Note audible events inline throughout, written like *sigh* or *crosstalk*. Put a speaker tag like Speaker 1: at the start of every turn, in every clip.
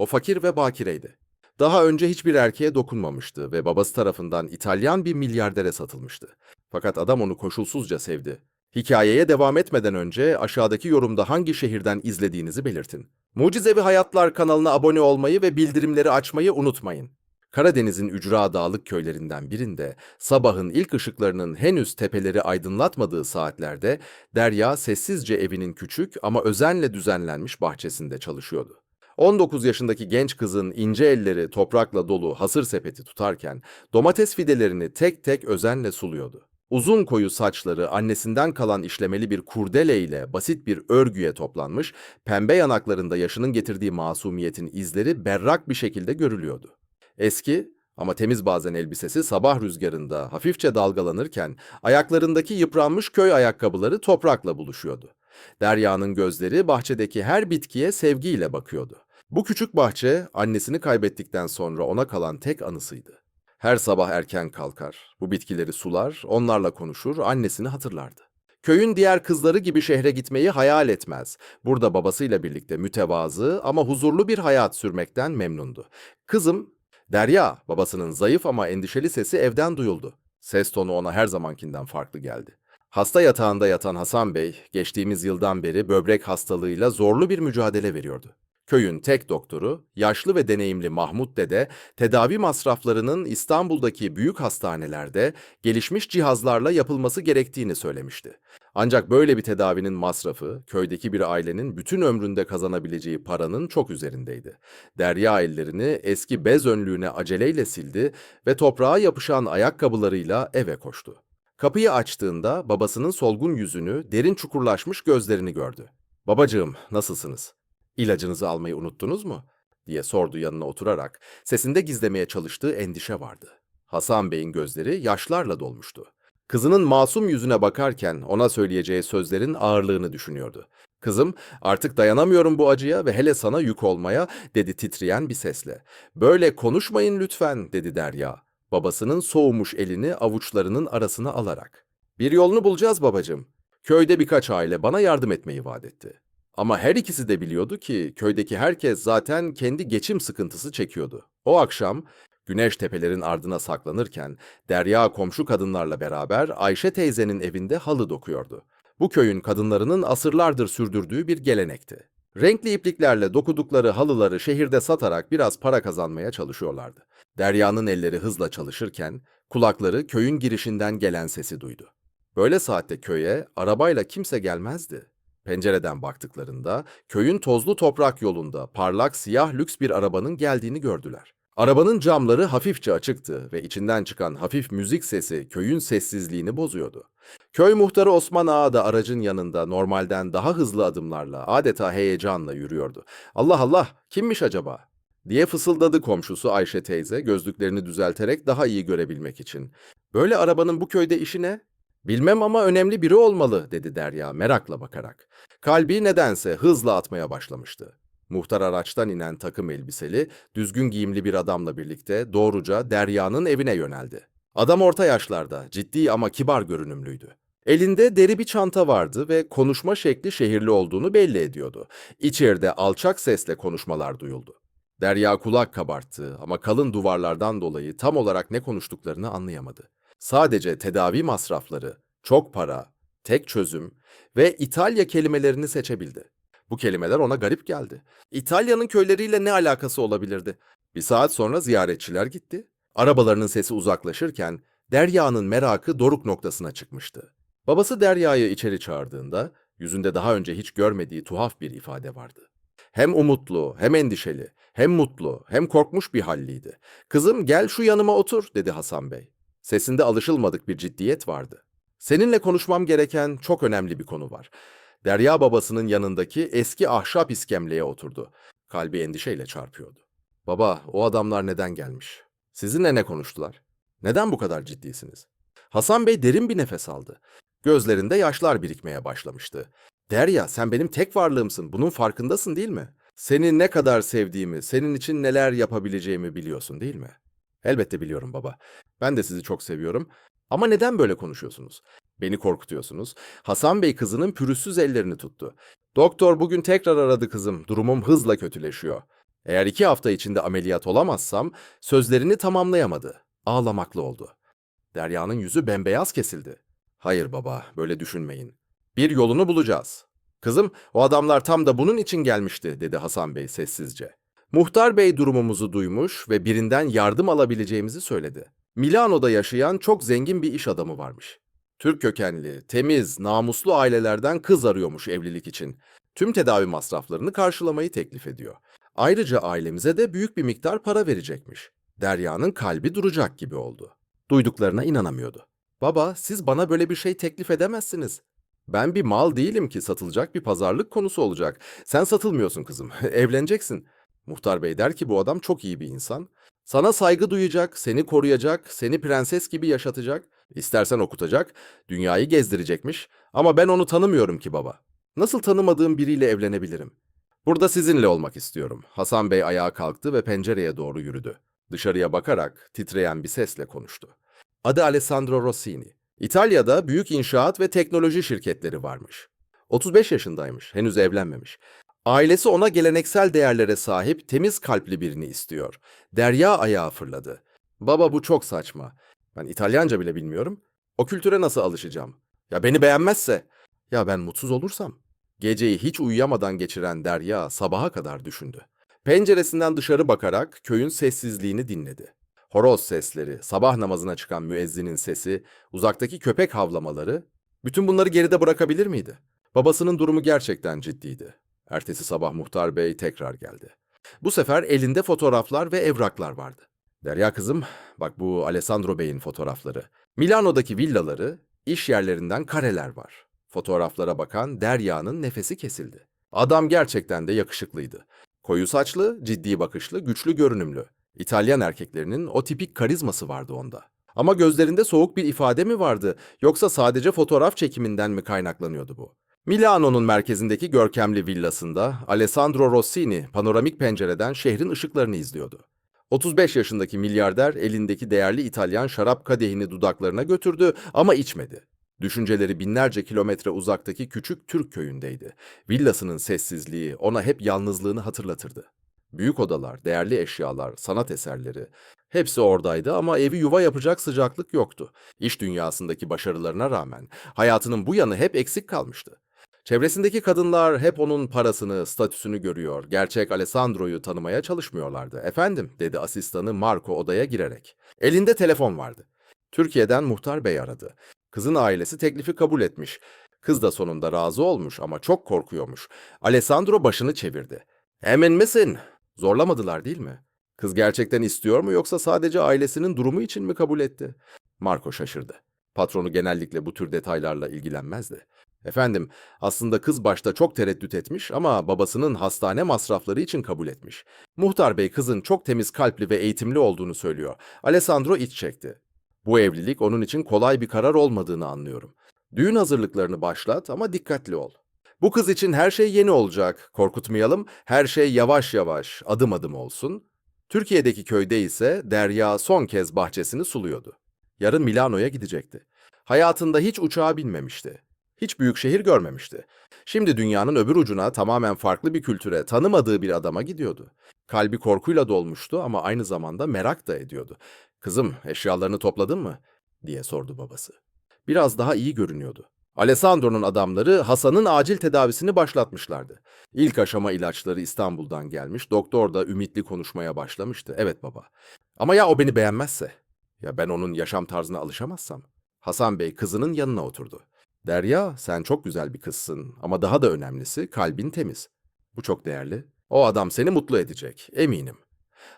Speaker 1: O fakir ve bakireydi. Daha önce hiçbir erkeğe dokunmamıştı ve babası tarafından İtalyan bir milyardere satılmıştı. Fakat adam onu koşulsuzca sevdi. Hikayeye devam etmeden önce aşağıdaki yorumda hangi şehirden izlediğinizi belirtin. Mucizevi Hayatlar kanalına abone olmayı ve bildirimleri açmayı unutmayın. Karadeniz'in ücra dağlık köylerinden birinde sabahın ilk ışıklarının henüz tepeleri aydınlatmadığı saatlerde Derya sessizce evinin küçük ama özenle düzenlenmiş bahçesinde çalışıyordu. 19 yaşındaki genç kızın ince elleri toprakla dolu hasır sepeti tutarken domates fidelerini tek tek özenle suluyordu. Uzun koyu saçları annesinden kalan işlemeli bir kurdele ile basit bir örgüye toplanmış, pembe yanaklarında yaşının getirdiği masumiyetin izleri berrak bir şekilde görülüyordu. Eski ama temiz bazen elbisesi sabah rüzgarında hafifçe dalgalanırken ayaklarındaki yıpranmış köy ayakkabıları toprakla buluşuyordu. Derya'nın gözleri bahçedeki her bitkiye sevgiyle bakıyordu. Bu küçük bahçe annesini kaybettikten sonra ona kalan tek anısıydı. Her sabah erken kalkar, bu bitkileri sular, onlarla konuşur, annesini hatırlardı. Köyün diğer kızları gibi şehre gitmeyi hayal etmez. Burada babasıyla birlikte mütevazı ama huzurlu bir hayat sürmekten memnundu. Kızım, Derya, babasının zayıf ama endişeli sesi evden duyuldu. Ses tonu ona her zamankinden farklı geldi. Hasta yatağında yatan Hasan Bey, geçtiğimiz yıldan beri böbrek hastalığıyla zorlu bir mücadele veriyordu. Köyün tek doktoru, yaşlı ve deneyimli Mahmut Dede, tedavi masraflarının İstanbul'daki büyük hastanelerde gelişmiş cihazlarla yapılması gerektiğini söylemişti. Ancak böyle bir tedavinin masrafı, köydeki bir ailenin bütün ömründe kazanabileceği paranın çok üzerindeydi. Derya ellerini eski bez önlüğüne aceleyle sildi ve toprağa yapışan ayakkabılarıyla eve koştu. Kapıyı açtığında babasının solgun yüzünü, derin çukurlaşmış gözlerini gördü. Babacığım, nasılsınız? İlacınızı almayı unuttunuz mu? diye sordu yanına oturarak. Sesinde gizlemeye çalıştığı endişe vardı. Hasan Bey'in gözleri yaşlarla dolmuştu. Kızının masum yüzüne bakarken ona söyleyeceği sözlerin ağırlığını düşünüyordu. Kızım, artık dayanamıyorum bu acıya ve hele sana yük olmaya, dedi titreyen bir sesle. Böyle konuşmayın lütfen, dedi Derya. Babasının soğumuş elini avuçlarının arasına alarak. Bir yolunu bulacağız babacığım. Köyde birkaç aile bana yardım etmeyi vaat etti. Ama her ikisi de biliyordu ki köydeki herkes zaten kendi geçim sıkıntısı çekiyordu. O akşam güneş tepelerin ardına saklanırken Derya komşu kadınlarla beraber Ayşe teyzenin evinde halı dokuyordu. Bu köyün kadınlarının asırlardır sürdürdüğü bir gelenekti. Renkli ipliklerle dokudukları halıları şehirde satarak biraz para kazanmaya çalışıyorlardı. Derya'nın elleri hızla çalışırken kulakları köyün girişinden gelen sesi duydu. Böyle saatte köye arabayla kimse gelmezdi. Pencereden baktıklarında köyün tozlu toprak yolunda parlak siyah lüks bir arabanın geldiğini gördüler. Arabanın camları hafifçe açıktı ve içinden çıkan hafif müzik sesi köyün sessizliğini bozuyordu. Köy muhtarı Osman Ağa da aracın yanında normalden daha hızlı adımlarla adeta heyecanla yürüyordu. Allah Allah kimmiş acaba? diye fısıldadı komşusu Ayşe teyze gözlüklerini düzelterek daha iyi görebilmek için. Böyle arabanın bu köyde işi ne? Bilmem ama önemli biri olmalı dedi Derya merakla bakarak. Kalbi nedense hızla atmaya başlamıştı. Muhtar araçtan inen takım elbiseli, düzgün giyimli bir adamla birlikte doğruca Derya'nın evine yöneldi. Adam orta yaşlarda, ciddi ama kibar görünümlüydü. Elinde deri bir çanta vardı ve konuşma şekli şehirli olduğunu belli ediyordu. İçeride alçak sesle konuşmalar duyuldu. Derya kulak kabarttı ama kalın duvarlardan dolayı tam olarak ne konuştuklarını anlayamadı. Sadece tedavi masrafları, çok para, tek çözüm ve İtalya kelimelerini seçebildi. Bu kelimeler ona garip geldi. İtalya'nın köyleriyle ne alakası olabilirdi? Bir saat sonra ziyaretçiler gitti. Arabalarının sesi uzaklaşırken Derya'nın merakı doruk noktasına çıkmıştı. Babası Derya'yı içeri çağırdığında yüzünde daha önce hiç görmediği tuhaf bir ifade vardı. Hem umutlu, hem endişeli, hem mutlu, hem korkmuş bir halliydi. "Kızım gel şu yanıma otur." dedi Hasan Bey. Sesinde alışılmadık bir ciddiyet vardı. Seninle konuşmam gereken çok önemli bir konu var. Derya babasının yanındaki eski ahşap iskemleye oturdu. Kalbi endişeyle çarpıyordu. Baba, o adamlar neden gelmiş? Sizinle ne konuştular? Neden bu kadar ciddisiniz? Hasan Bey derin bir nefes aldı. Gözlerinde yaşlar birikmeye başlamıştı. Derya, sen benim tek varlığımsın. Bunun farkındasın değil mi? Seni ne kadar sevdiğimi, senin için neler yapabileceğimi biliyorsun değil mi? Elbette biliyorum baba. Ben de sizi çok seviyorum. Ama neden böyle konuşuyorsunuz? Beni korkutuyorsunuz. Hasan Bey kızının pürüzsüz ellerini tuttu. Doktor bugün tekrar aradı kızım. Durumum hızla kötüleşiyor. Eğer iki hafta içinde ameliyat olamazsam sözlerini tamamlayamadı. Ağlamaklı oldu. Derya'nın yüzü bembeyaz kesildi. Hayır baba, böyle düşünmeyin. Bir yolunu bulacağız. Kızım, o adamlar tam da bunun için gelmişti, dedi Hasan Bey sessizce. Muhtar Bey durumumuzu duymuş ve birinden yardım alabileceğimizi söyledi. Milano'da yaşayan çok zengin bir iş adamı varmış. Türk kökenli, temiz, namuslu ailelerden kız arıyormuş evlilik için. Tüm tedavi masraflarını karşılamayı teklif ediyor. Ayrıca ailemize de büyük bir miktar para verecekmiş. Derya'nın kalbi duracak gibi oldu. Duyduklarına inanamıyordu. Baba, siz bana böyle bir şey teklif edemezsiniz. Ben bir mal değilim ki satılacak bir pazarlık konusu olacak. Sen satılmıyorsun kızım, *laughs* evleneceksin. Muhtar bey der ki bu adam çok iyi bir insan. Sana saygı duyacak, seni koruyacak, seni prenses gibi yaşatacak. İstersen okutacak, dünyayı gezdirecekmiş. Ama ben onu tanımıyorum ki baba. Nasıl tanımadığım biriyle evlenebilirim? Burada sizinle olmak istiyorum. Hasan Bey ayağa kalktı ve pencereye doğru yürüdü. Dışarıya bakarak titreyen bir sesle konuştu. Adı Alessandro Rossini. İtalya'da büyük inşaat ve teknoloji şirketleri varmış. 35 yaşındaymış, henüz evlenmemiş. Ailesi ona geleneksel değerlere sahip, temiz kalpli birini istiyor. Derya ayağa fırladı. Baba bu çok saçma. Ben İtalyanca bile bilmiyorum. O kültüre nasıl alışacağım? Ya beni beğenmezse? Ya ben mutsuz olursam? Geceyi hiç uyuyamadan geçiren Derya sabaha kadar düşündü. Penceresinden dışarı bakarak köyün sessizliğini dinledi. Horoz sesleri, sabah namazına çıkan müezzinin sesi, uzaktaki köpek havlamaları, bütün bunları geride bırakabilir miydi? Babasının durumu gerçekten ciddiydi. Ertesi sabah muhtar bey tekrar geldi. Bu sefer elinde fotoğraflar ve evraklar vardı. Derya kızım, bak bu Alessandro Bey'in fotoğrafları. Milano'daki villaları, iş yerlerinden kareler var. Fotoğraflara bakan Derya'nın nefesi kesildi. Adam gerçekten de yakışıklıydı. Koyu saçlı, ciddi bakışlı, güçlü görünümlü. İtalyan erkeklerinin o tipik karizması vardı onda. Ama gözlerinde soğuk bir ifade mi vardı yoksa sadece fotoğraf çekiminden mi kaynaklanıyordu bu? Milano'nun merkezindeki görkemli villasında Alessandro Rossini panoramik pencereden şehrin ışıklarını izliyordu. 35 yaşındaki milyarder elindeki değerli İtalyan şarap kadehini dudaklarına götürdü ama içmedi. Düşünceleri binlerce kilometre uzaktaki küçük Türk köyündeydi. Villasının sessizliği ona hep yalnızlığını hatırlatırdı. Büyük odalar, değerli eşyalar, sanat eserleri hepsi oradaydı ama evi yuva yapacak sıcaklık yoktu. İş dünyasındaki başarılarına rağmen hayatının bu yanı hep eksik kalmıştı. Çevresindeki kadınlar hep onun parasını, statüsünü görüyor. Gerçek Alessandro'yu tanımaya çalışmıyorlardı. Efendim, dedi asistanı Marco odaya girerek. Elinde telefon vardı. Türkiye'den muhtar bey aradı. Kızın ailesi teklifi kabul etmiş. Kız da sonunda razı olmuş ama çok korkuyormuş. Alessandro başını çevirdi. Emin misin? Zorlamadılar değil mi? Kız gerçekten istiyor mu yoksa sadece ailesinin durumu için mi kabul etti? Marco şaşırdı. Patronu genellikle bu tür detaylarla ilgilenmezdi. Efendim, aslında kız başta çok tereddüt etmiş ama babasının hastane masrafları için kabul etmiş. Muhtar bey kızın çok temiz kalpli ve eğitimli olduğunu söylüyor. Alessandro iç çekti. Bu evlilik onun için kolay bir karar olmadığını anlıyorum. Düğün hazırlıklarını başlat ama dikkatli ol. Bu kız için her şey yeni olacak. Korkutmayalım. Her şey yavaş yavaş, adım adım olsun. Türkiye'deki köyde ise Derya son kez bahçesini suluyordu. Yarın Milano'ya gidecekti. Hayatında hiç uçağa binmemişti. Hiç büyük şehir görmemişti. Şimdi dünyanın öbür ucuna tamamen farklı bir kültüre, tanımadığı bir adama gidiyordu. Kalbi korkuyla dolmuştu ama aynı zamanda merak da ediyordu. Kızım, eşyalarını topladın mı? diye sordu babası. Biraz daha iyi görünüyordu. Alessandro'nun adamları Hasan'ın acil tedavisini başlatmışlardı. İlk aşama ilaçları İstanbul'dan gelmiş, doktor da ümitli konuşmaya başlamıştı. Evet baba. Ama ya o beni beğenmezse? Ya ben onun yaşam tarzına alışamazsam? Hasan Bey kızının yanına oturdu. Derya, sen çok güzel bir kızsın ama daha da önemlisi kalbin temiz. Bu çok değerli. O adam seni mutlu edecek, eminim.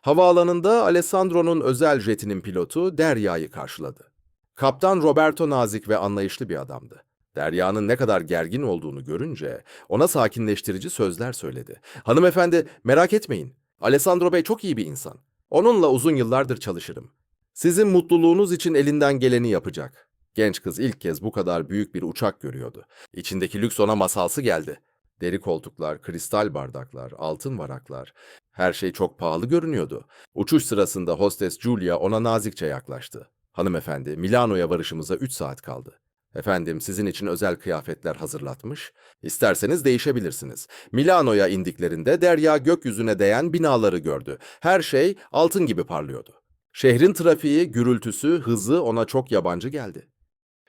Speaker 1: Havaalanında Alessandro'nun özel jetinin pilotu Derya'yı karşıladı. Kaptan Roberto nazik ve anlayışlı bir adamdı. Derya'nın ne kadar gergin olduğunu görünce ona sakinleştirici sözler söyledi. Hanımefendi merak etmeyin. Alessandro Bey çok iyi bir insan. Onunla uzun yıllardır çalışırım. Sizin mutluluğunuz için elinden geleni yapacak. Genç kız ilk kez bu kadar büyük bir uçak görüyordu. İçindeki lüks ona masalsı geldi. Deri koltuklar, kristal bardaklar, altın varaklar. Her şey çok pahalı görünüyordu. Uçuş sırasında hostes Julia ona nazikçe yaklaştı. Hanımefendi, Milano'ya varışımıza 3 saat kaldı. Efendim sizin için özel kıyafetler hazırlatmış. İsterseniz değişebilirsiniz. Milano'ya indiklerinde Derya gökyüzüne değen binaları gördü. Her şey altın gibi parlıyordu. Şehrin trafiği, gürültüsü, hızı ona çok yabancı geldi.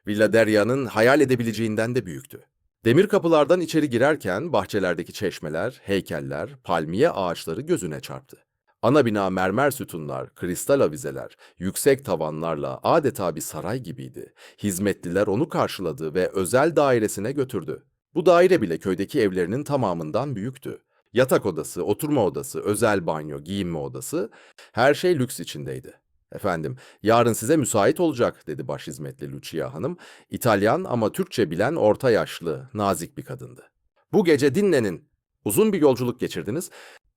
Speaker 1: Villa Derya'nın hayal edebileceğinden de büyüktü. Demir kapılardan içeri girerken bahçelerdeki çeşmeler, heykeller, palmiye ağaçları gözüne çarptı. Ana bina mermer sütunlar, kristal avizeler, yüksek tavanlarla adeta bir saray gibiydi. Hizmetliler onu karşıladı ve özel dairesine götürdü. Bu daire bile köydeki evlerinin tamamından büyüktü. Yatak odası, oturma odası, özel banyo, giyinme odası, her şey lüks içindeydi. Efendim, yarın size müsait olacak, dedi baş hizmetli Lucia Hanım. İtalyan ama Türkçe bilen orta yaşlı, nazik bir kadındı. Bu gece dinlenin. Uzun bir yolculuk geçirdiniz.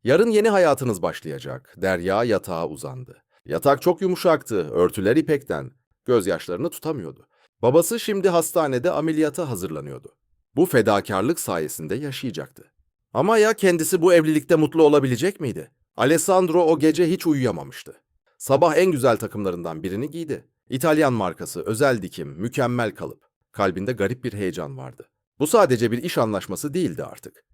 Speaker 1: Yarın yeni hayatınız başlayacak. Derya yatağa uzandı. Yatak çok yumuşaktı, örtüler ipekten. Gözyaşlarını tutamıyordu. Babası şimdi hastanede ameliyata hazırlanıyordu. Bu fedakarlık sayesinde yaşayacaktı. Ama ya kendisi bu evlilikte mutlu olabilecek miydi? Alessandro o gece hiç uyuyamamıştı. Sabah en güzel takımlarından birini giydi. İtalyan markası, özel dikim, mükemmel kalıp. Kalbinde garip bir heyecan vardı. Bu sadece bir iş anlaşması değildi artık.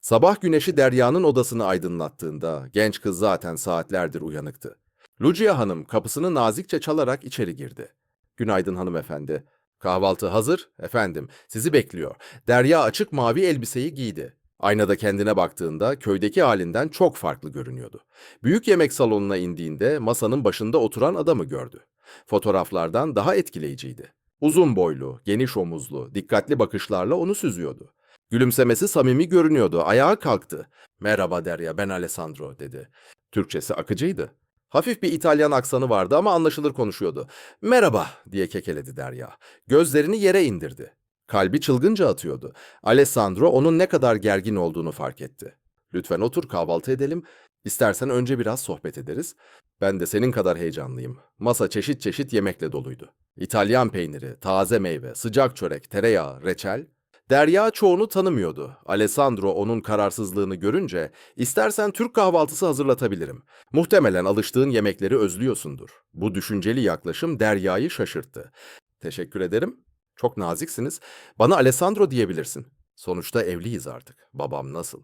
Speaker 1: Sabah güneşi Derya'nın odasını aydınlattığında genç kız zaten saatlerdir uyanıktı. Lucia Hanım kapısını nazikçe çalarak içeri girdi. Günaydın hanımefendi. Kahvaltı hazır. Efendim, sizi bekliyor. Derya açık mavi elbiseyi giydi. Aynada kendine baktığında köydeki halinden çok farklı görünüyordu. Büyük yemek salonuna indiğinde masanın başında oturan adamı gördü. Fotoğraflardan daha etkileyiciydi. Uzun boylu, geniş omuzlu, dikkatli bakışlarla onu süzüyordu. Gülümsemesi samimi görünüyordu. Ayağa kalktı. Merhaba Derya, ben Alessandro dedi. Türkçesi akıcıydı. Hafif bir İtalyan aksanı vardı ama anlaşılır konuşuyordu. Merhaba diye kekeledi Derya. Gözlerini yere indirdi. Kalbi çılgınca atıyordu. Alessandro onun ne kadar gergin olduğunu fark etti. Lütfen otur kahvaltı edelim. İstersen önce biraz sohbet ederiz. Ben de senin kadar heyecanlıyım. Masa çeşit çeşit yemekle doluydu. İtalyan peyniri, taze meyve, sıcak çörek, tereyağı, reçel. Derya çoğunu tanımıyordu. Alessandro onun kararsızlığını görünce, istersen Türk kahvaltısı hazırlatabilirim. Muhtemelen alıştığın yemekleri özlüyorsundur. Bu düşünceli yaklaşım Derya'yı şaşırttı. Teşekkür ederim. Çok naziksiniz. Bana Alessandro diyebilirsin. Sonuçta evliyiz artık. Babam nasıl?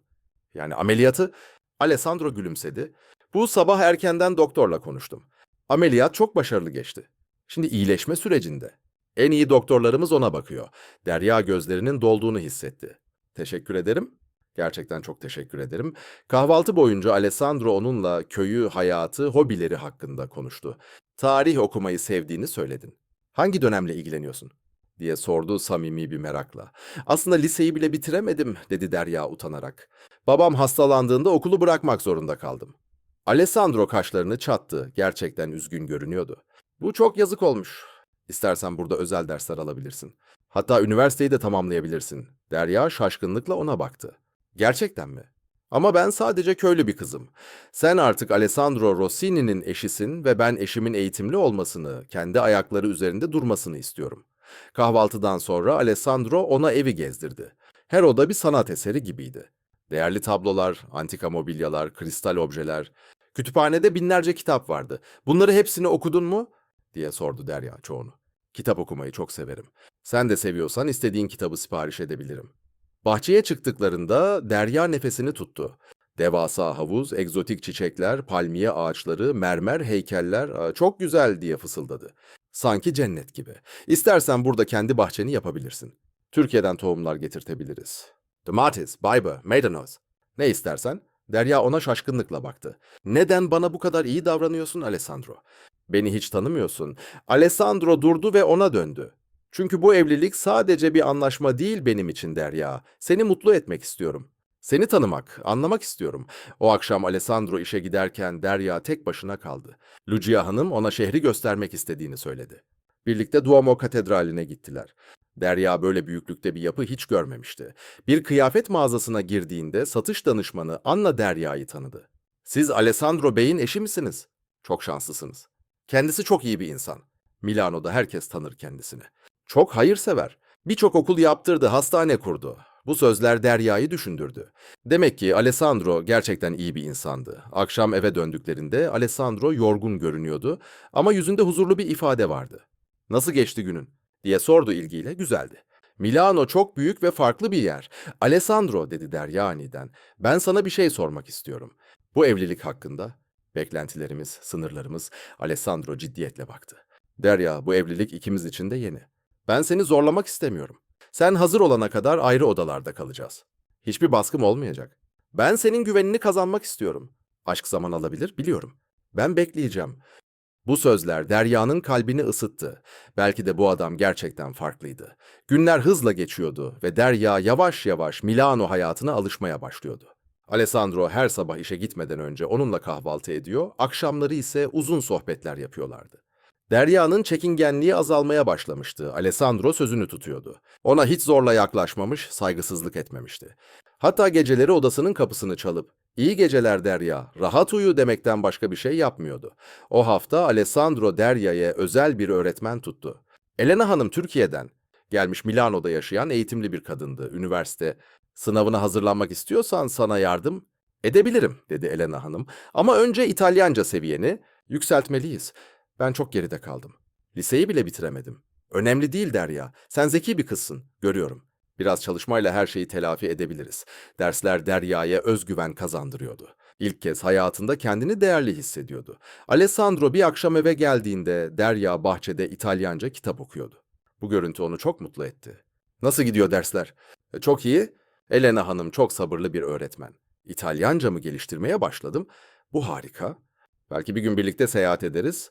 Speaker 1: Yani ameliyatı... Alessandro gülümsedi. Bu sabah erkenden doktorla konuştum. Ameliyat çok başarılı geçti. Şimdi iyileşme sürecinde. En iyi doktorlarımız ona bakıyor. Derya gözlerinin dolduğunu hissetti. Teşekkür ederim. Gerçekten çok teşekkür ederim. Kahvaltı boyunca Alessandro onunla köyü, hayatı, hobileri hakkında konuştu. Tarih okumayı sevdiğini söyledin. Hangi dönemle ilgileniyorsun? Diye sordu samimi bir merakla. Aslında liseyi bile bitiremedim, dedi Derya utanarak. Babam hastalandığında okulu bırakmak zorunda kaldım. Alessandro kaşlarını çattı, gerçekten üzgün görünüyordu. Bu çok yazık olmuş. İstersen burada özel dersler alabilirsin. Hatta üniversiteyi de tamamlayabilirsin. Derya şaşkınlıkla ona baktı. Gerçekten mi? Ama ben sadece köylü bir kızım. Sen artık Alessandro Rossini'nin eşisin ve ben eşimin eğitimli olmasını, kendi ayakları üzerinde durmasını istiyorum. Kahvaltıdan sonra Alessandro ona evi gezdirdi. Her oda bir sanat eseri gibiydi. Değerli tablolar, antika mobilyalar, kristal objeler. Kütüphanede binlerce kitap vardı. Bunları hepsini okudun mu? diye sordu Derya çoğunu. Kitap okumayı çok severim. Sen de seviyorsan istediğin kitabı sipariş edebilirim. Bahçeye çıktıklarında Derya nefesini tuttu. Devasa havuz, egzotik çiçekler, palmiye ağaçları, mermer heykeller "Aa, çok güzel diye fısıldadı. Sanki cennet gibi. İstersen burada kendi bahçeni yapabilirsin. Türkiye'den tohumlar getirtebiliriz. Domates, biber, maydanoz. Ne istersen. Derya ona şaşkınlıkla baktı. Neden bana bu kadar iyi davranıyorsun Alessandro? Beni hiç tanımıyorsun. Alessandro durdu ve ona döndü. Çünkü bu evlilik sadece bir anlaşma değil benim için Derya. Seni mutlu etmek istiyorum. Seni tanımak, anlamak istiyorum. O akşam Alessandro işe giderken Derya tek başına kaldı. Lucia Hanım ona şehri göstermek istediğini söyledi. Birlikte Duomo Katedrali'ne gittiler. Derya böyle büyüklükte bir yapı hiç görmemişti. Bir kıyafet mağazasına girdiğinde satış danışmanı Anna Derya'yı tanıdı. Siz Alessandro Bey'in eşi misiniz? Çok şanslısınız. Kendisi çok iyi bir insan. Milano'da herkes tanır kendisini. Çok hayırsever. Birçok okul yaptırdı, hastane kurdu. Bu sözler Derya'yı düşündürdü. Demek ki Alessandro gerçekten iyi bir insandı. Akşam eve döndüklerinde Alessandro yorgun görünüyordu ama yüzünde huzurlu bir ifade vardı. Nasıl geçti günün? diye sordu ilgiyle, güzeldi. Milano çok büyük ve farklı bir yer. Alessandro dedi Derya aniden. Ben sana bir şey sormak istiyorum. Bu evlilik hakkında. Beklentilerimiz, sınırlarımız. Alessandro ciddiyetle baktı. Derya, bu evlilik ikimiz için de yeni. Ben seni zorlamak istemiyorum. Sen hazır olana kadar ayrı odalarda kalacağız. Hiçbir baskım olmayacak. Ben senin güvenini kazanmak istiyorum. Aşk zaman alabilir, biliyorum. Ben bekleyeceğim. Bu sözler Derya'nın kalbini ısıttı. Belki de bu adam gerçekten farklıydı. Günler hızla geçiyordu ve Derya yavaş yavaş Milano hayatına alışmaya başlıyordu. Alessandro her sabah işe gitmeden önce onunla kahvaltı ediyor, akşamları ise uzun sohbetler yapıyorlardı. Derya'nın çekingenliği azalmaya başlamıştı. Alessandro sözünü tutuyordu. Ona hiç zorla yaklaşmamış, saygısızlık etmemişti. Hatta geceleri odasının kapısını çalıp "İyi geceler Derya, rahat uyu." demekten başka bir şey yapmıyordu. O hafta Alessandro Derya'ya özel bir öğretmen tuttu. Elena Hanım Türkiye'den. Gelmiş Milano'da yaşayan eğitimli bir kadındı. Üniversite sınavına hazırlanmak istiyorsan sana yardım edebilirim dedi Elena Hanım. Ama önce İtalyanca seviyeni yükseltmeliyiz. Ben çok geride kaldım. Liseyi bile bitiremedim. Önemli değil Derya. Sen zeki bir kızsın. Görüyorum. Biraz çalışmayla her şeyi telafi edebiliriz. Dersler Derya'ya özgüven kazandırıyordu. İlk kez hayatında kendini değerli hissediyordu. Alessandro bir akşam eve geldiğinde Derya bahçede İtalyanca kitap okuyordu. Bu görüntü onu çok mutlu etti. Nasıl gidiyor dersler? "E, Çok iyi. Elena Hanım çok sabırlı bir öğretmen. İtalyanca mı geliştirmeye başladım? Bu harika. Belki bir gün birlikte seyahat ederiz.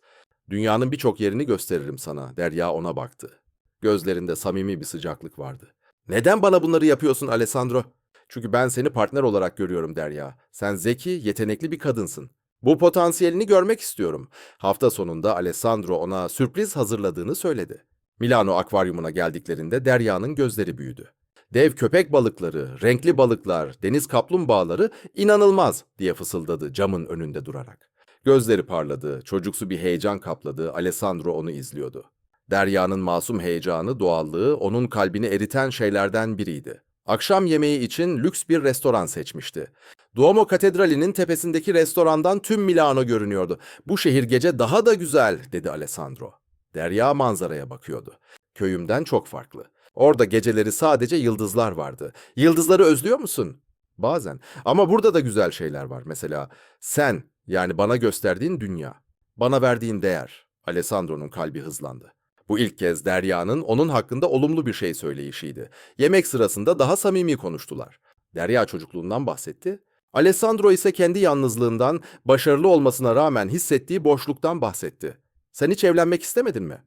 Speaker 1: Dünyanın birçok yerini gösteririm sana. Derya ona baktı. Gözlerinde samimi bir sıcaklık vardı. Neden bana bunları yapıyorsun Alessandro? Çünkü ben seni partner olarak görüyorum Derya. Sen zeki, yetenekli bir kadınsın. Bu potansiyelini görmek istiyorum. Hafta sonunda Alessandro ona sürpriz hazırladığını söyledi. Milano akvaryumuna geldiklerinde Derya'nın gözleri büyüdü. Dev köpek balıkları, renkli balıklar, deniz kaplumbağaları inanılmaz diye fısıldadı camın önünde durarak. Gözleri parladı, çocuksu bir heyecan kapladı, Alessandro onu izliyordu. Derya'nın masum heyecanı, doğallığı onun kalbini eriten şeylerden biriydi. Akşam yemeği için lüks bir restoran seçmişti. Duomo Katedrali'nin tepesindeki restorandan tüm Milano görünüyordu. Bu şehir gece daha da güzel, dedi Alessandro. Derya manzaraya bakıyordu. Köyümden çok farklı. Orada geceleri sadece yıldızlar vardı. Yıldızları özlüyor musun? Bazen. Ama burada da güzel şeyler var. Mesela sen, yani bana gösterdiğin dünya. Bana verdiğin değer. Alessandro'nun kalbi hızlandı. Bu ilk kez Derya'nın onun hakkında olumlu bir şey söyleyişiydi. Yemek sırasında daha samimi konuştular. Derya çocukluğundan bahsetti. Alessandro ise kendi yalnızlığından, başarılı olmasına rağmen hissettiği boşluktan bahsetti. Sen hiç evlenmek istemedin mi?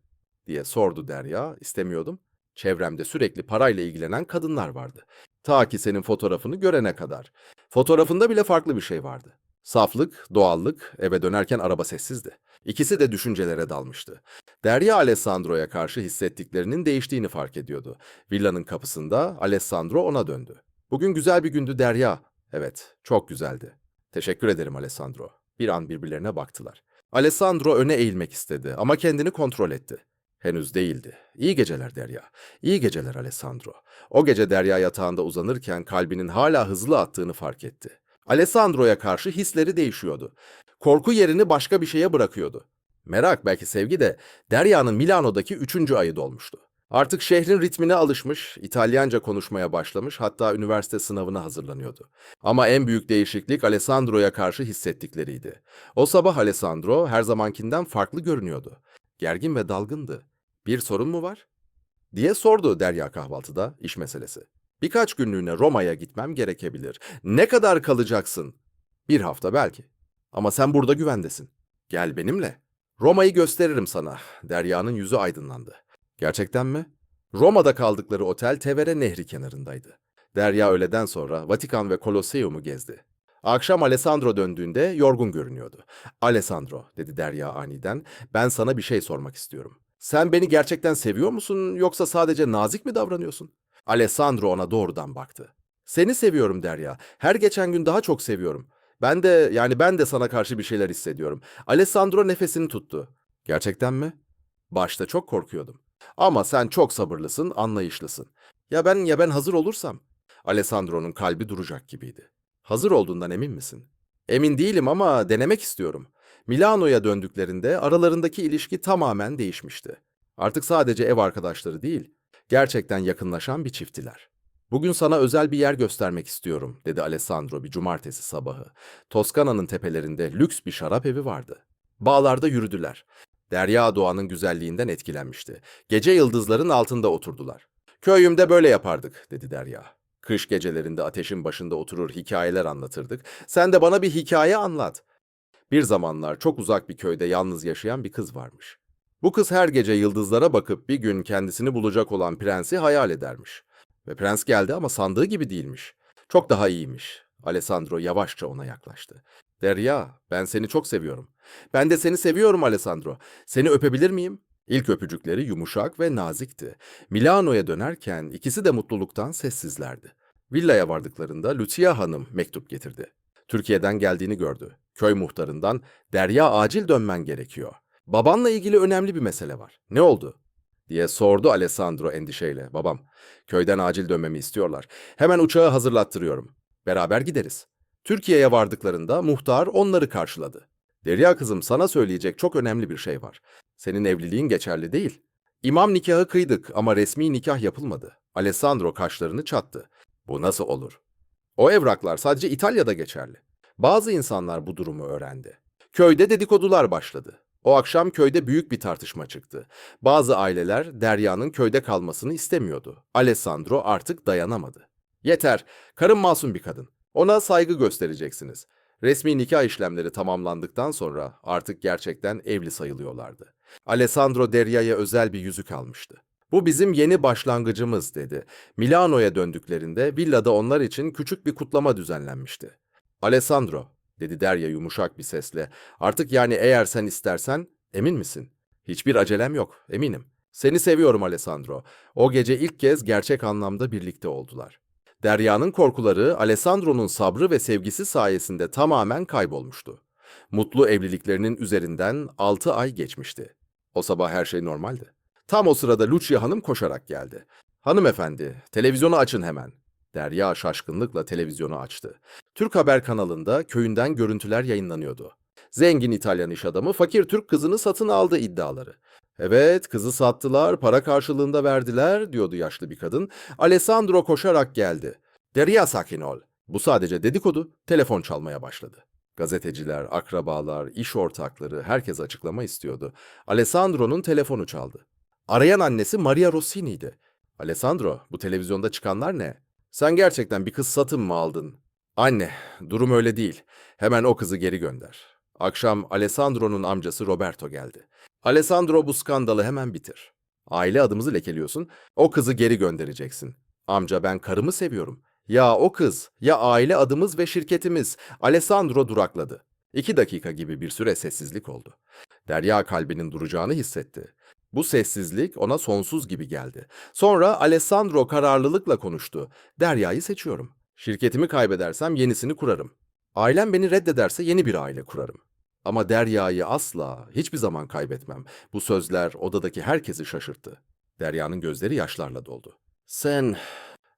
Speaker 1: diye sordu Derya. İstemiyordum. Çevremde sürekli parayla ilgilenen kadınlar vardı. Ta ki senin fotoğrafını görene kadar. Fotoğrafında bile farklı bir şey vardı. Saflık, doğallık, eve dönerken araba sessizdi. İkisi de düşüncelere dalmıştı. Derya Alessandro'ya karşı hissettiklerinin değiştiğini fark ediyordu. Villanın kapısında Alessandro ona döndü. Bugün güzel bir gündü Derya. Evet, çok güzeldi. Teşekkür ederim Alessandro. Bir an birbirlerine baktılar. Alessandro öne eğilmek istedi ama kendini kontrol etti. Henüz değildi. İyi geceler Derya. İyi geceler Alessandro. O gece Derya yatağında uzanırken kalbinin hala hızlı attığını fark etti. Alessandro'ya karşı hisleri değişiyordu. Korku yerini başka bir şeye bırakıyordu. Merak belki sevgi de Derya'nın Milano'daki üçüncü ayı dolmuştu. Artık şehrin ritmine alışmış, İtalyanca konuşmaya başlamış, hatta üniversite sınavına hazırlanıyordu. Ama en büyük değişiklik Alessandro'ya karşı hissettikleriydi. O sabah Alessandro her zamankinden farklı görünüyordu. Gergin ve dalgındı. Bir sorun mu var? diye sordu Derya kahvaltıda iş meselesi. Birkaç günlüğüne Roma'ya gitmem gerekebilir. Ne kadar kalacaksın? Bir hafta belki. Ama sen burada güvendesin. Gel benimle. Roma'yı gösteririm sana. Derya'nın yüzü aydınlandı. Gerçekten mi? Roma'da kaldıkları otel Tevere Nehri kenarındaydı. Derya öğleden sonra Vatikan ve Kolosseum'u gezdi. Akşam Alessandro döndüğünde yorgun görünüyordu. Alessandro, dedi Derya aniden, ben sana bir şey sormak istiyorum. Sen beni gerçekten seviyor musun yoksa sadece nazik mi davranıyorsun? Alessandro ona doğrudan baktı. Seni seviyorum Derya. Her geçen gün daha çok seviyorum. Ben de yani ben de sana karşı bir şeyler hissediyorum. Alessandro nefesini tuttu. Gerçekten mi? Başta çok korkuyordum. Ama sen çok sabırlısın, anlayışlısın. Ya ben ya ben hazır olursam? Alessandro'nun kalbi duracak gibiydi. Hazır olduğundan emin misin? Emin değilim ama denemek istiyorum. Milano'ya döndüklerinde aralarındaki ilişki tamamen değişmişti. Artık sadece ev arkadaşları değil, gerçekten yakınlaşan bir çifttiler. Bugün sana özel bir yer göstermek istiyorum, dedi Alessandro bir cumartesi sabahı. Toskana'nın tepelerinde lüks bir şarap evi vardı. Bağlarda yürüdüler. Derya doğanın güzelliğinden etkilenmişti. Gece yıldızların altında oturdular. Köyümde böyle yapardık, dedi Derya. Kış gecelerinde ateşin başında oturur hikayeler anlatırdık. Sen de bana bir hikaye anlat. Bir zamanlar çok uzak bir köyde yalnız yaşayan bir kız varmış. Bu kız her gece yıldızlara bakıp bir gün kendisini bulacak olan prensi hayal edermiş. Ve prens geldi ama sandığı gibi değilmiş. Çok daha iyiymiş. Alessandro yavaşça ona yaklaştı. Derya, ben seni çok seviyorum. Ben de seni seviyorum Alessandro. Seni öpebilir miyim? İlk öpücükleri yumuşak ve nazikti. Milano'ya dönerken ikisi de mutluluktan sessizlerdi. Villaya vardıklarında Lucia Hanım mektup getirdi. Türkiye'den geldiğini gördü. Köy muhtarından Derya acil dönmen gerekiyor. Babanla ilgili önemli bir mesele var. Ne oldu? diye sordu Alessandro endişeyle. Babam, köyden acil dönmemi istiyorlar. Hemen uçağı hazırlattırıyorum. Beraber gideriz. Türkiye'ye vardıklarında muhtar onları karşıladı. Derya kızım sana söyleyecek çok önemli bir şey var. Senin evliliğin geçerli değil. İmam nikahı kıydık ama resmi nikah yapılmadı. Alessandro kaşlarını çattı. Bu nasıl olur? O evraklar sadece İtalya'da geçerli. Bazı insanlar bu durumu öğrendi. Köyde dedikodular başladı. O akşam köyde büyük bir tartışma çıktı. Bazı aileler Derya'nın köyde kalmasını istemiyordu. Alessandro artık dayanamadı. Yeter, karım masum bir kadın. Ona saygı göstereceksiniz. Resmi nikah işlemleri tamamlandıktan sonra artık gerçekten evli sayılıyorlardı. Alessandro Derya'ya özel bir yüzük almıştı. Bu bizim yeni başlangıcımız dedi. Milano'ya döndüklerinde villada onlar için küçük bir kutlama düzenlenmişti. Alessandro, dedi Derya yumuşak bir sesle. Artık yani eğer sen istersen, emin misin? Hiçbir acelem yok, eminim. Seni seviyorum Alessandro. O gece ilk kez gerçek anlamda birlikte oldular. Derya'nın korkuları Alessandro'nun sabrı ve sevgisi sayesinde tamamen kaybolmuştu. Mutlu evliliklerinin üzerinden 6 ay geçmişti. O sabah her şey normaldi. Tam o sırada Lucia Hanım koşarak geldi. Hanımefendi, televizyonu açın hemen. Derya şaşkınlıkla televizyonu açtı. Türk Haber kanalında köyünden görüntüler yayınlanıyordu. Zengin İtalyan iş adamı fakir Türk kızını satın aldı iddiaları. Evet, kızı sattılar, para karşılığında verdiler, diyordu yaşlı bir kadın. Alessandro koşarak geldi. Derya sakin ol. Bu sadece dedikodu. Telefon çalmaya başladı. Gazeteciler, akrabalar, iş ortakları herkes açıklama istiyordu. Alessandro'nun telefonu çaldı. Arayan annesi Maria Rossini'ydi. Alessandro, bu televizyonda çıkanlar ne? Sen gerçekten bir kız satın mı aldın? Anne, durum öyle değil. Hemen o kızı geri gönder. Akşam Alessandro'nun amcası Roberto geldi. Alessandro bu skandalı hemen bitir. Aile adımızı lekeliyorsun, o kızı geri göndereceksin. Amca ben karımı seviyorum. Ya o kız, ya aile adımız ve şirketimiz. Alessandro durakladı. İki dakika gibi bir süre sessizlik oldu. Derya kalbinin duracağını hissetti. Bu sessizlik ona sonsuz gibi geldi. Sonra Alessandro kararlılıkla konuştu. Derya'yı seçiyorum. Şirketimi kaybedersem yenisini kurarım. Ailem beni reddederse yeni bir aile kurarım. Ama Derya'yı asla, hiçbir zaman kaybetmem. Bu sözler odadaki herkesi şaşırttı. Derya'nın gözleri yaşlarla doldu. Sen,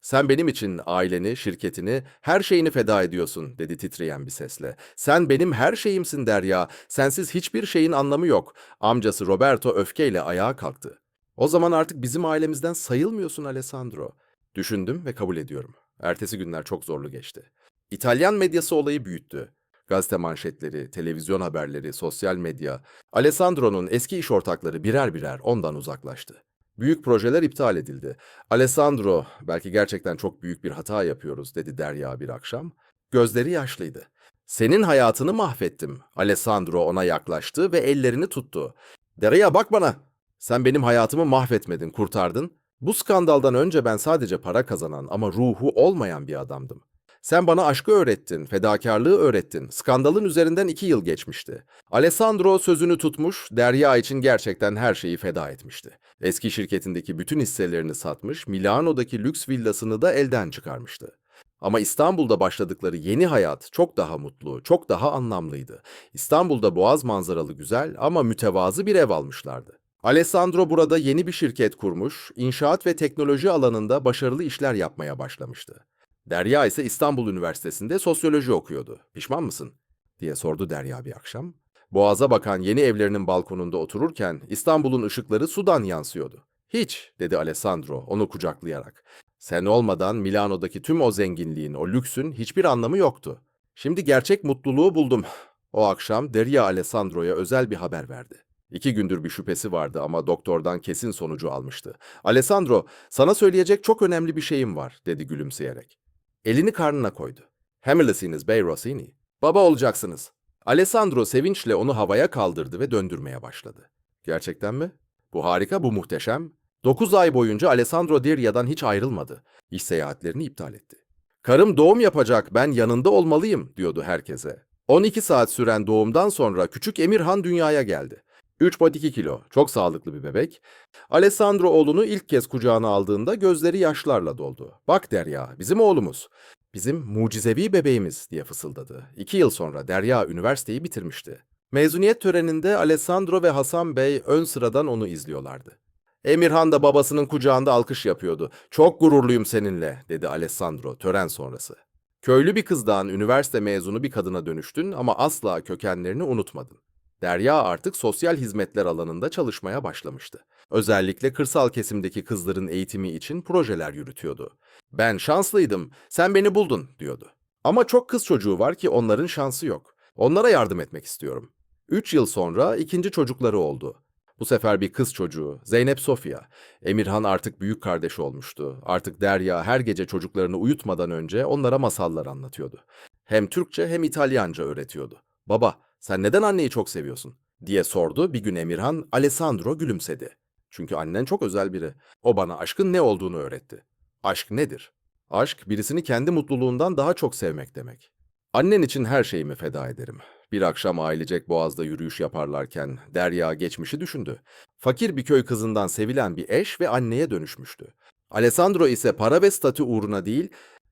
Speaker 1: sen benim için aileni, şirketini, her şeyini feda ediyorsun, dedi titreyen bir sesle. Sen benim her şeyimsin Derya. Sensiz hiçbir şeyin anlamı yok. Amcası Roberto öfkeyle ayağa kalktı. O zaman artık bizim ailemizden sayılmıyorsun Alessandro. Düşündüm ve kabul ediyorum. Ertesi günler çok zorlu geçti. İtalyan medyası olayı büyüttü. Gazete manşetleri, televizyon haberleri, sosyal medya. Alessandro'nun eski iş ortakları birer birer ondan uzaklaştı. Büyük projeler iptal edildi. Alessandro, belki gerçekten çok büyük bir hata yapıyoruz dedi Derya bir akşam. Gözleri yaşlıydı. Senin hayatını mahvettim. Alessandro ona yaklaştı ve ellerini tuttu. Derya bak bana. Sen benim hayatımı mahvetmedin, kurtardın. Bu skandaldan önce ben sadece para kazanan ama ruhu olmayan bir adamdım. Sen bana aşkı öğrettin, fedakarlığı öğrettin. Skandalın üzerinden iki yıl geçmişti. Alessandro sözünü tutmuş, Derya için gerçekten her şeyi feda etmişti. Eski şirketindeki bütün hisselerini satmış, Milano'daki lüks villasını da elden çıkarmıştı. Ama İstanbul'da başladıkları yeni hayat çok daha mutlu, çok daha anlamlıydı. İstanbul'da boğaz manzaralı güzel ama mütevazı bir ev almışlardı. Alessandro burada yeni bir şirket kurmuş, inşaat ve teknoloji alanında başarılı işler yapmaya başlamıştı. Derya ise İstanbul Üniversitesi'nde sosyoloji okuyordu. Pişman mısın? diye sordu Derya bir akşam. Boğaza bakan yeni evlerinin balkonunda otururken İstanbul'un ışıkları sudan yansıyordu. Hiç, dedi Alessandro onu kucaklayarak. Sen olmadan Milano'daki tüm o zenginliğin, o lüksün hiçbir anlamı yoktu. Şimdi gerçek mutluluğu buldum. O akşam Deria Alessandro'ya özel bir haber verdi. İki gündür bir şüphesi vardı ama doktordan kesin sonucu almıştı. Alessandro, sana söyleyecek çok önemli bir şeyim var, dedi gülümseyerek. Elini karnına koydu. Hamilesiniz Bey Rossini. Baba olacaksınız. Alessandro sevinçle onu havaya kaldırdı ve döndürmeye başladı. Gerçekten mi? Bu harika, bu muhteşem. Dokuz ay boyunca Alessandro Deria'dan hiç ayrılmadı. İş seyahatlerini iptal etti. Karım doğum yapacak, ben yanında olmalıyım, diyordu herkese. 12 saat süren doğumdan sonra küçük Emirhan dünyaya geldi. 3,2 kilo, çok sağlıklı bir bebek. Alessandro oğlunu ilk kez kucağına aldığında gözleri yaşlarla doldu. Bak Derya, bizim oğlumuz. Bizim mucizevi bebeğimiz diye fısıldadı. İki yıl sonra Derya üniversiteyi bitirmişti. Mezuniyet töreninde Alessandro ve Hasan Bey ön sıradan onu izliyorlardı. Emirhan da babasının kucağında alkış yapıyordu. Çok gururluyum seninle, dedi Alessandro tören sonrası. Köylü bir kızdan üniversite mezunu bir kadına dönüştün ama asla kökenlerini unutmadın. Derya artık sosyal hizmetler alanında çalışmaya başlamıştı. Özellikle kırsal kesimdeki kızların eğitimi için projeler yürütüyordu. Ben şanslıydım, sen beni buldun, diyordu. Ama çok kız çocuğu var ki onların şansı yok. Onlara yardım etmek istiyorum. Üç yıl sonra ikinci çocukları oldu. Bu sefer bir kız çocuğu, Zeynep Sofia. Emirhan artık büyük kardeşi olmuştu. Artık Derya her gece çocuklarını uyutmadan önce onlara masallar anlatıyordu. Hem Türkçe hem İtalyanca öğretiyordu. Baba, sen neden anneyi çok seviyorsun? diye sordu bir gün Emirhan, Alessandro gülümsedi. Çünkü annen çok özel biri. O bana aşkın ne olduğunu öğretti. Aşk nedir? Aşk, birisini kendi mutluluğundan daha çok sevmek demek. Annen için her şeyimi feda ederim. Bir akşam ailecek Boğaz'da yürüyüş yaparlarken Derya geçmişi düşündü. Fakir bir köy kızından sevilen bir eş ve anneye dönüşmüştü. Alessandro ise para ve statü uğruna değil,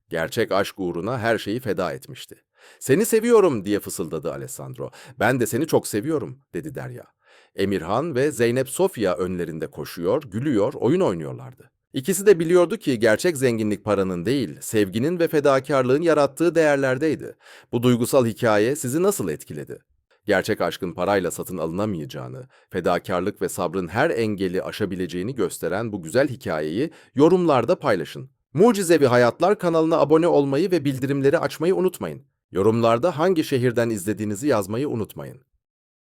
Speaker 1: gerçek aşk uğruna her şeyi feda etmişti. Seni seviyorum diye fısıldadı Alessandro. Ben de seni çok seviyorum dedi Derya. Emirhan ve Zeynep Sofia önlerinde koşuyor, gülüyor, oyun oynuyorlardı. İkisi de biliyordu ki gerçek zenginlik paranın değil, sevginin ve fedakarlığın yarattığı değerlerdeydi. Bu duygusal hikaye sizi nasıl etkiledi? Gerçek aşkın parayla satın alınamayacağını, fedakarlık ve sabrın her engeli aşabileceğini gösteren bu güzel hikayeyi yorumlarda paylaşın. Mucizevi Hayatlar kanalına abone olmayı ve bildirimleri açmayı unutmayın. Yorumlarda hangi şehirden izlediğinizi yazmayı unutmayın.